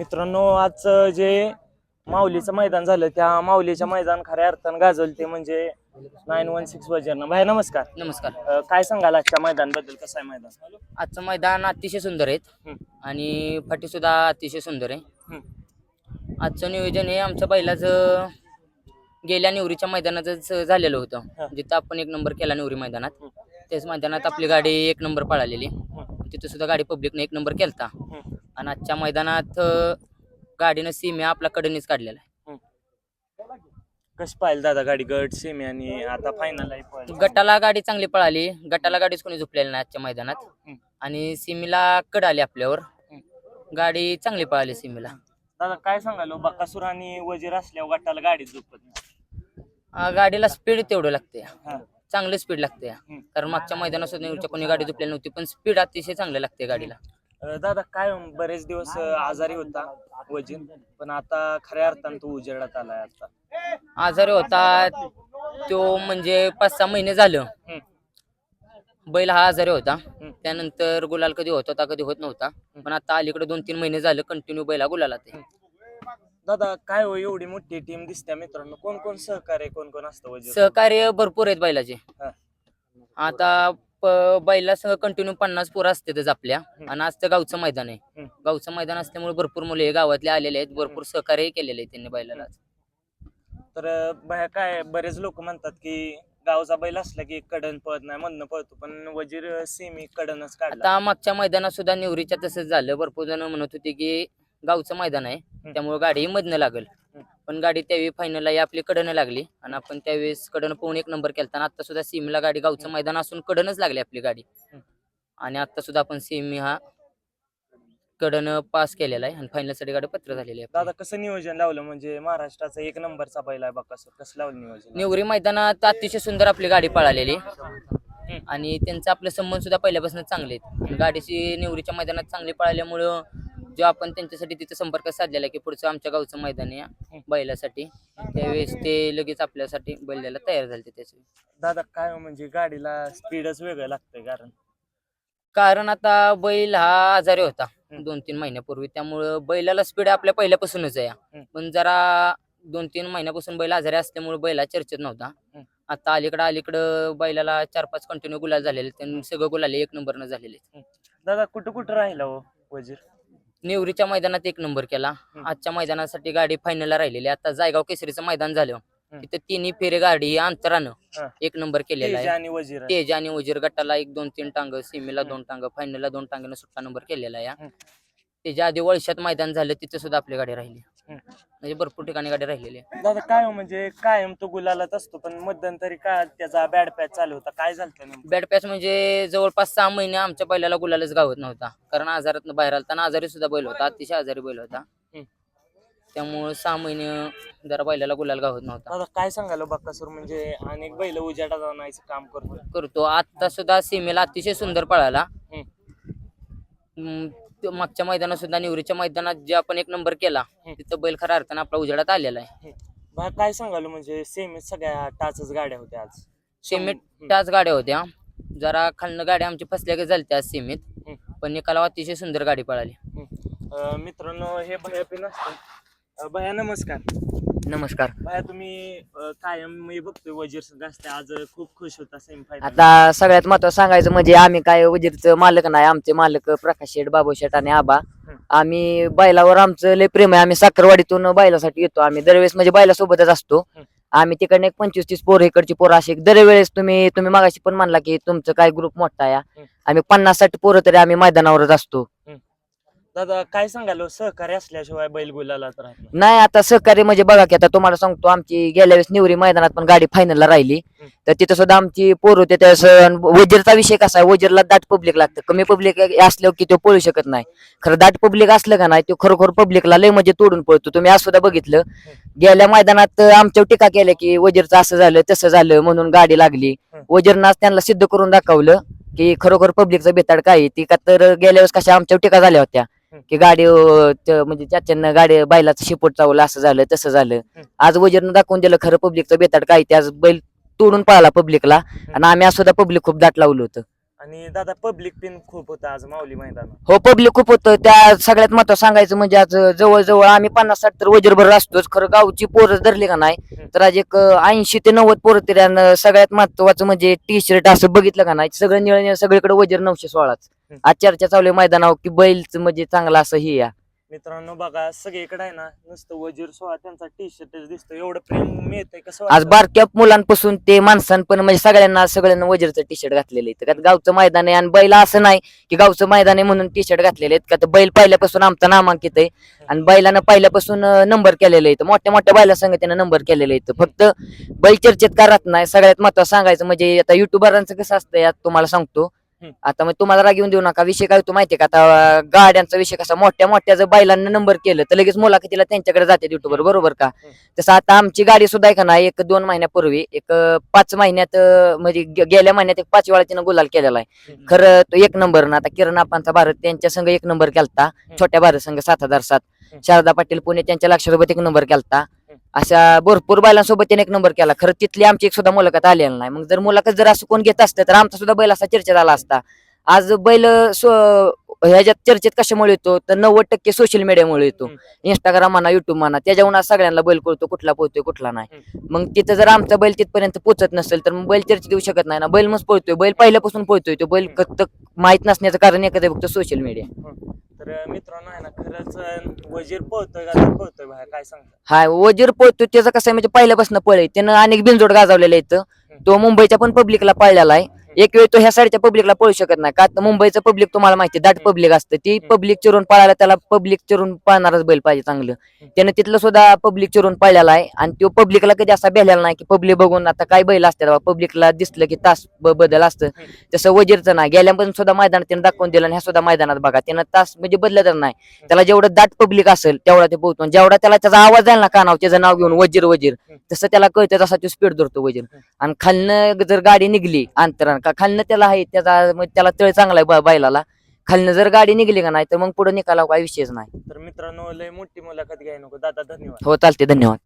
मित्रांनो आजचं जे माऊलीचं मैदान झालं त्या माऊलीच्या मैदान खऱ्या अर्थानं गाजवलं ते म्हणजे नाईन वन सिक्स वजरनं भाई नमस्कार नमस्कार अं, काय सांगाल आजच्या मैदानबद्दल कसं आहे मैदान आजचं मैदान अतिशय सुंदर आहेत हं. आणि फाटी सुद्धा अतिशय सुंदर आहे. आजचं नियोजन हे आमच्या बैलाचं गेल्या निवरीच्या मैदानातच झालेलं हं. होतं जिथं आपण एक नंबर केला निवरी मैदानात. त्याच मैदानात आपली गाडी एक नंबर पळालेली. तिथं सुद्धा गाडी पब्लिकने एक नंबर केलता. आणि आजच्या मैदानात अं, गाडीनं सीम्या आपल्या कडेनेच काढलेला आहे. कशी पाहिजे दादा गाडी? गट सेमी आणि आता फायनल गटाला गाडी चांगली पळाली. गटाला गाडीच कोणी झोपलेली नाही आजच्या मैदानात. आणि सीमीला कड आली आपल्यावर. गाडी चांगली पळाली सीमीला. दादा काय सांगाल हो, बकासूर आणि वजीर असल्यावर गटाला गाडी झोपत नाही. अं, गाडीला स्पीड तेवढं लागते. हा. चांगलं स्पीड लागते. हम्म. कारण मागच्या मैदानात सुद्धा कोणी गाडी झोपलेली नव्हती पण स्पीड अतिशय चांगलं लागते गाडीला. दादा काय बरेच दिवस आजारी होता वजीर पण आता खऱ्या अर्थानं तो उजेडात आलाय आता. आजारी होता. तो म्हणजे पाच सहा महिने झालं. हम्म. बैल हा आजारी होता. त्यानंतर गुलाल कधी होत होता कधी होत नव्हता. पण आता अलीकडे दोन तीन महिने झालं कंटिन्यू बैला गुलाला ते दादा काय हो एवढी मोठी टीम दिसते मित्रांनो. कोण कोण सहकार्य कोण कोण असतं वजीर? सहकार्य भरपूर आहेत बैलाचे. हा. आता बैलासह कंटिन्यू पन्नास पोरं असतातच आपल्या. आणि आज तर गावचं मैदान आहे. गावचं मैदान असल्यामुळे भरपूर मुले गावातले आलेले आहेत. भरपूर सहकार्य केलेले आहे त्यांनी बैलाला तर बाहेर काय बरेच लोक म्हणतात की गावचा बैल असला की कडन पळत नाही मधनं पळतो पण वजीर सेमी कडनच काढला. आता मागच्या मैदानात सुद्धा निवरीच्या तसंच झालं. भरपूर जण म्हणत होते की गावचं मैदान आहे. त्यामुळे गाडी मधनं लागल. पण गाडी त्यावेळी फायनल आपली कडनं लागली. आणि आपण त्यावेळेस कडनं पोहून एक नंबर केला आणि आता सुद्धा सीमीला गाडी गावचं मैदान असून कडनच लागली आपली गाडी. आणि आता सुद्धा आपण सेमी हा कडनं पास केलेला आहे आणि फायनलसाठी गाडी पत्र झालेली आहे दादा कसं नियोजन लावलं? म्हणजे महाराष्ट्राचा एक नंबरचा बैल आहे बकासूर कसं लावलं नियोजन? निवरी मैदानात अतिशय सुंदर आपली गाडी पळालेली. आणि त्यांचं आपलं संबंध सुद्धा पहिल्यापासून चांगले आहेत. गाडीची निवरीच्या मैदानात चांगली पळाल्यामुळं जो आपण त्यांच्यासाठी तिथं संपर्क साधलेला आहे की पुढचं आमच्या गावचं मैदान आहे बैलासाठी त्यावेळेस ते लगेच आपल्यासाठी बैल द्यायला तयार झाले त्याचे दादा काय हो म्हणजे गाडीला स्पीडच वेगळं लागतंय कारण कारण आता बैल हा आजारी होता. दोन तीन महिन्यापूर्वी त्यामुळं बैलाला स्पीड आपल्या पहिल्यापासूनच आहे. पण जरा दोन तीन महिन्यापासून बैल आजारी असल्यामुळे बैला चर्चेत नव्हता. आता अलीकडं अलीकडं बैलाला चार पाच कंटिन्यू गुलाल झालेले सगळं गुलाले एक नंबरनं झालेले. दादा कुठं कुठं राहिला हो वजीर निवरीच्या मैदानात एक नंबर केला. आजच्या मैदानासाठी गाडी फायनलला राहिलेली आता जायगाव केसरीचं मैदान झालं. तिथं तिन्ही फेरे गाडी अंतरानं. एक नंबर केलेला आहे वजीर तेज आणि उजीर गटाला एक दोन तीन टांग सीमेला दोन टांग फायनलला दोन टांगेनं सुट्टा नंबर केलेला आहे. त्याच्या आधी वळशात मैदान झालं तिथं सुद्धा आपली गाडी राहिली. म्हणजे भरपूर ठिकाणी गाडी राहिलेली आहे दादा काय हो म्हणजे कायम तो गुलालात असतो पण मध्यंतरी काय त्याचा बॅड पॅच चालू होता. काय झालं नेमकं बॅट पॅच म्हणजे जवळपास सहा महिने आमच्या बैलाला गुलालच गावत नव्हता. कारण आजारात बाहेर आलता आणि आजारी सुद्धा बैल होता अतिशय आजारी बैल होता. हम्म. त्यामुळे सहा महिने जरा बैलाला गुलाल गावत नव्हता. दादा काय सांगाल बकासूर म्हणजे अनेक बैल उजाडा जाण्याचं काम करतो करतो. आता सुद्धा सीमेला अतिशय सुंदर पळाला. हम्म. मागच्या मैदानात सुद्धा निवरीच्या मैदानात जे आपण एक नंबर केला. तिथं बैल खऱ्या अर्थानं आपला उजेडात आलेला आहे. बा काय सांगाल म्हणजे सेम सगळ्या टाचच गाड्या होत्या आज? सीमेत. त्याच गाड्या होत्या. जरा खालनं गाड्या आमची फसल्या की झाल्या त्या सीमेत. पण निकाला अतिशय सुंदर गाडी पळाली. मित्रांनो हे भया पिन भया नमस्कार. नमस्कार. भया तुम्ही अं, कायम मी बघतोय वजीर संघ असते. आज खूप खुश होता सेमी फायनल आता सगळ्यात महत्वाचं सांगायचं म्हणजे आम्ही काय वजीरचं मालक नाही आमचे मालक प्रकाश शेठ बाबू शेठ आणि आबा. आम्ही बैलावर आमचं लय प्रेम आहे. आम्ही साखरवाडीतून बैलासाठी येतो. आम्ही दरवेळेस म्हणजे बैलासोबतच असतो. आम्ही तिकडनं एक पंचवीस तीस पोरं इकडची पोरं अशी दरवेळेस तुम्ही तुम्ही मागाशी पण म्हणला की तुमचं काय ग्रुप मोठा आहे. आम्ही पन्नास साठ पोरं तरी आम्ही मैदानावरच असतो. दादा काय सांगाल हो, सहकार्य असल्याशिवाय बैल राहत नाही. नाही आता सहकार्य म्हणजे बघा की आता तुम्हाला सांगतो आमची गेल्या वेळेस निवरी मैदानात पण गाडी फायनलला राहिली. तर तिथं सुद्धा आमची पोर होते त्या वजीरचा विषय कसा आहे वजीरला दाट पब्लिक लागतं कमी पब्लिक असलं की तो पळू शकत नाही खरं दाट पब्लिक असलं का नाही तो खरोखर पब्लिकला लय म्हणजे तोडून पळतो तुम्ही आज सुद्धा बघितलं गेल्या मैदानात आमच्यावर टीका केल्या की वजीरचं असं झालं तसं झालं म्हणून गाडी लागली हं. वजीरनं आज त्यांना सिद्ध करून दाखवलं की खरोखर पब्लिकचा बेताड काय आहे. ती का तर गेल्या वेळेस कशा आमच्यावर टीका झाल्या होत्या. की गाडी अं, त- म्हणजे चाच्यांना गाडी बैलाचं शिपोट चावलं असं झालं तसं झालं. आज वजीरनं दाखवून दिलं खरं पब्लिकचं बेताड काय ते आज बैल तोडून पळाला पब्लिकला आणि आम्ही आज सुद्धा पब्लिक खूप दाट लावलं होतं. आणि दादा पब्लिक पिन खूप होतं आज माऊली मैदानात. हो पब्लिक खूप होतं. त्या सगळ्यात महत्त्व सांगायचं म्हणजे आज जवळजवळ आम्ही पन्नास साठ तर वजरभर असतोच. खरं गावची पोरं धरली का नाही तर आज एक ऐंशी ते नव्वद पोरं तरी आणि सगळ्यात महत्वाचं म्हणजे टी शर्ट असं बघितलं का नाही सगळं निळ निळ सगळीकडे वजर नऊशे सोळाच. आज चर्चा चालू आहे मैदानावर की बैलचं म्हणजे चांगला असं ही या. मित्रांनो बघा सगळीकडे आहे ना नुसतं वजीर सोळा त्यांचा टी शर्टच दिसतो एवढं प्रेम मिळतंय कसं आज वाटतं? बारक्या मुलांपासून ते माणसांपर्यंत म्हणजे सगळ्यांना सगळ्यांना वजरचं टी शर्ट घातलेलं आहे. तर गावचं मैदान आहे आणि बैल असं नाही की गावचं मैदान आहे म्हणून टी शर्ट घातलेले आहेत. का तर बैल पहिल्यापासून आमचा नामांकित आहे आणि बैलानं पहिल्यापासून नंबर केलेलं आहे मोठ्या मोठ्या बैला संघ त्यानं नंबर केलेलं आहे फक्त बैल चर्चेत का राहत नाही सगळ्यात महत्वाचं सांगायचं म्हणजे आता युट्यूबरांचं कसं असतं यात तुम्हाला सांगतो. आता मग तुम्हाला राग येऊन देऊ नका. विषय काय होतो माहितीये का? आता गाड्यांचा विषय कसा मोठ्या मोठ्या जर बैलांना नंबर केलं तर लगेच मुलाखतीला त्यांच्याकडे जाते युट्यूबर बरोबर का? तसं आता आमची गाडी सुद्धा आहे का नाही एक दोन महिन्यापूर्वी एक पाच महिन्यात म्हणजे गेल्या महिन्यात एक पाच वेळा तिनं गुलाल केलेला आहे. खरं तो एक नंबर ना आता किरण आपांचा भारत त्यांच्या संघ एक नंबर केलता छोट्या भारत संघ सात हजार सात. शारदा पाटील पुणे त्यांच्या लक्षासोबत एक नंबर केलता. अशा भरपूर बैलांसोबत त्याने एक नंबर केला. खरं तिथली आमची एक सुद्धा मुलाखत आलेली नाही. मग जर मुलाखत जर असं कोण घेत असतं तर आमचा सुद्धा बैल असा चर्चेत आला असता. आज बैल ह्याच्यात चर्चेत कशामुळे येतो? तर नव्वद टक्के सोशल मीडियामुळे येतो. इंस्टाग्राम म्हणा युट्यूब म्हणा त्याच्यावरून आज सगळ्यांना बैल कळतो कुठला पोहतोय कुठला नाही. मग तिथं जर आमचा बैल तिथपर्यंत पोहोचत नसेल तर मग बैल चर्चेत येऊ शकत नाही ना. बैल मग पळतोय. बैल पहिल्यापासून पळतोय तो. बैल माहीत नसण्याचं कारण आहे फक्त सोशल मीडिया तर मित्रांनो आहे ना खरंच वजीर पळतोय का तर पळतोय बाहेर? काय सांगता? हा वजीर पळतो त्याचं कसं आहे म्हणजे पहिल्यापासून पळे त्यानं अनेक बिनजोड गाजवलेले आहेत. तो मुंबईच्या पण पब्लिकला पळलेला आहे. एक वेळ तो ह्या साईडच्या पब्लिकला पळू शकत नाही. का तर मुंबईचं पब्लिक तुम्हाला माहिती दाट पब्लिक असतं. ती पब्लिक चिरून पळायला त्याला पब्लिक चिरून पळणारच बैल पाहिजे चांगलं. त्यानं तिथलं सुद्धा पब्लिक चिरून पळलेला आहे आणि तो पब्लिकला कधी असा बेलेला नाही की पब्लिक बघून आता काय बैल असते पब्लिकला दिसलं की तास बदल असतं. तसं वजीरचं नाही. गेल्यापासून सुद्धा मैदानात त्यानं दाखवून दिलं आणि ह्या सुद्धा मैदानात बघा. त्यानं तास म्हणजे बदलतच नाही. त्याला जेवढं दाट पब्लिक असेल तेवढा ते पोहोचतो. जेवढा त्याला त्याचा आवाज जाईल ना कानाव त्याचं नाव घेऊन वजीर वजीर. तसं त्याला कळतं तसा तो स्पीड धरतो वजीर. आणि खालनं जर गाडी निघली अंतरान का? खालनं त्याला आहे त्याचा त्याला तळ चांगला आहे बैलाला. खालनं जर गाडी निघली का नाही तर मग पुढे निकाला काही विषयच नाही. तर मित्रांनो लय मोठी मुलाखत घ्याय नको. दादा धन्यवाद. हो चालते धन्यवाद.